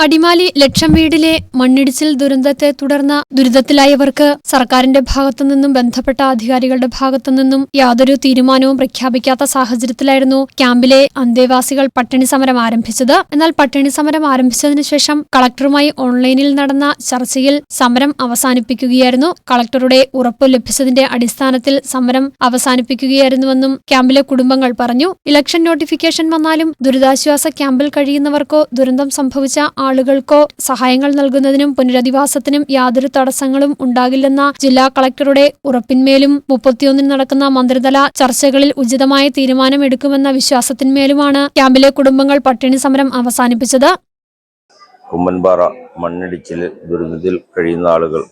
അടിമാലി ലക്ഷം വീടിലെ മണ്ണിടിച്ചിൽ ദുരന്തത്തെ തുടർന്ന് ദുരിതത്തിലായവർക്ക് സർക്കാരിന്റെ ഭാഗത്തു നിന്നും ബന്ധപ്പെട്ട അധികാരികളുടെ ഭാഗത്തുനിന്നും യാതൊരു തീരുമാനവും പ്രഖ്യാപിക്കാത്ത സാഹചര്യത്തിലായിരുന്നു ക്യാമ്പിലെ അന്തേവാസികൾ പട്ടിണി സമരം ആരംഭിച്ചത്. എന്നാൽ പട്ടിണി സമരം ആരംഭിച്ചതിനു ശേഷം കളക്ടറുമായി ഓൺലൈനിൽ നടന്ന ചർച്ചയിൽ സമരം അവസാനിപ്പിക്കുകയായിരുന്നു. കളക്ടറുടെ ഉറപ്പ് ലഭിച്ചതിന്റെ അടിസ്ഥാനത്തിൽ സമരം അവസാനിപ്പിക്കുകയായിരുന്നുവെന്നും ക്യാമ്പിലെ കുടുംബങ്ങൾ പറഞ്ഞു. ഇലക്ഷൻ നോട്ടിഫിക്കേഷൻ വന്നാലും ദുരിതാശ്വാസ ക്യാമ്പിൽ കഴിയുന്നവർക്കോ ദുരന്തം സംഭവിച്ച ആളുകൾക്കോ സഹായങ്ങൾ നൽകുന്നതിനും പുനരധിവാസത്തിനും യാതൊരു തടസ്സങ്ങളും ഉണ്ടാകില്ലെന്ന ജില്ലാ കളക്ടറുടെ ഉറപ്പിന്മേലും മുപ്പത്തിയൊന്നിന് നടക്കുന്ന മന്ത്രിതല ചർച്ചകളിൽ ഉചിതമായ തീരുമാനമെടുക്കുമെന്ന വിശ്വാസത്തിന്മേലുമാണ് ക്യാമ്പിലെ കുടുംബങ്ങൾ പട്ടിണി സമരം അവസാനിപ്പിച്ചത്. കുമ്മൻപാറ മണ്ണിടിച്ചിൽ ദുരന്തത്തിൽ കഴിയുന്ന ആളുകൾ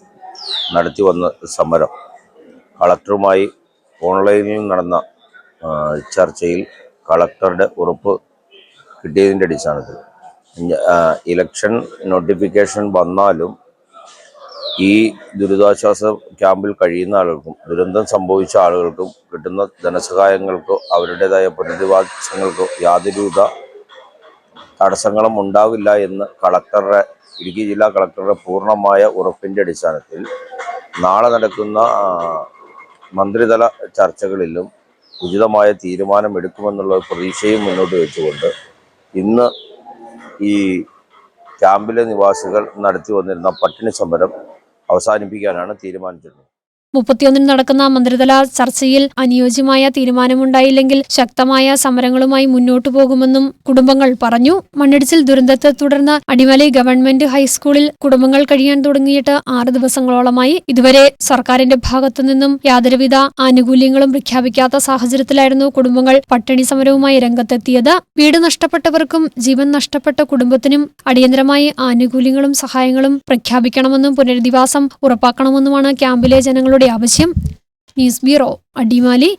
നടത്തി വന്ന സമരം കളക്ടറുമായി ഓൺലൈനിൽ നടന്ന ചർച്ചയിൽ കളക്ടറുടെ ഉറപ്പ് കിട്ടിയതിന്റെ അടിസ്ഥാനത്തിൽ ഇലക്ഷൻ നോട്ടിഫിക്കേഷൻ വന്നാലും ഈ ദുരിതാശ്വാസ ക്യാമ്പിൽ കഴിയുന്ന ആളുകൾക്കും ദുരന്തം സംഭവിച്ച ആളുകൾക്കും കിട്ടുന്ന ധനസഹായങ്ങൾക്കോ അവരുടേതായ പുനരധിവാസങ്ങൾക്കോ യാതൊരുവിധ തടസ്സങ്ങളും ഉണ്ടാവില്ല എന്ന് കളക്ടറുടെ ഇടുക്കി ജില്ലാ കളക്ടറുടെ പൂർണമായ ഉറപ്പിന്റെ അടിസ്ഥാനത്തിൽ നാളെ നടക്കുന്ന മന്ത്രിതല ചർച്ചകളിലും ഉചിതമായ തീരുമാനം എടുക്കുമെന്നുള്ള പ്രതീക്ഷയും മുന്നോട്ട് വെച്ചുകൊണ്ട് ഇന്ന് ഈ ക്യാമ്പിലെ നിവാസികൾ നടത്തി വന്നിരുന്ന പട്ടിണി സമരം അവസാനിപ്പിക്കാനാണ് തീരുമാനിച്ചിട്ടുള്ളത് മുപ്പത്തിയൊന്നിന് നടക്കുന്ന മന്ത്രിതല ചർച്ചയിൽ അനുയോജ്യമായ തീരുമാനമുണ്ടായില്ലെങ്കിൽ ശക്തമായ സമരങ്ങളുമായി മുന്നോട്ടു പോകുമെന്നും കുടുംബങ്ങൾ പറഞ്ഞു. മണ്ണിടിച്ചിൽ ദുരന്തത്തെ തുടർന്ന് അടിമലി ഗവൺമെന്റ് ഹൈസ്കൂളിൽ കുടുംബങ്ങൾ കഴിയാൻ തുടങ്ങിയിട്ട് ആറ് ദിവസങ്ങളോളമായി. ഇതുവരെ സർക്കാരിന്റെ ഭാഗത്തു നിന്നും യാതൊരുവിധ ആനുകൂല്യങ്ങളും പ്രഖ്യാപിക്കാത്ത സാഹചര്യത്തിലായിരുന്നു കുടുംബങ്ങൾ പട്ടിണി സമരവുമായി രംഗത്തെത്തിയത്. വീട് നഷ്ടപ്പെട്ടവർക്കും ജീവൻ നഷ്ടപ്പെട്ട കുടുംബത്തിനും അടിയന്തരമായി ആനുകൂല്യങ്ങളും സഹായങ്ങളും പ്രഖ്യാപിക്കണമെന്നും പുനരധിവാസം ഉറപ്പാക്കണമെന്നുമാണ് ക്യാമ്പിലെ ജനങ്ങളുടെ ആവശ്യം ന്യൂസ് ബ്യൂറോ അടിമാലി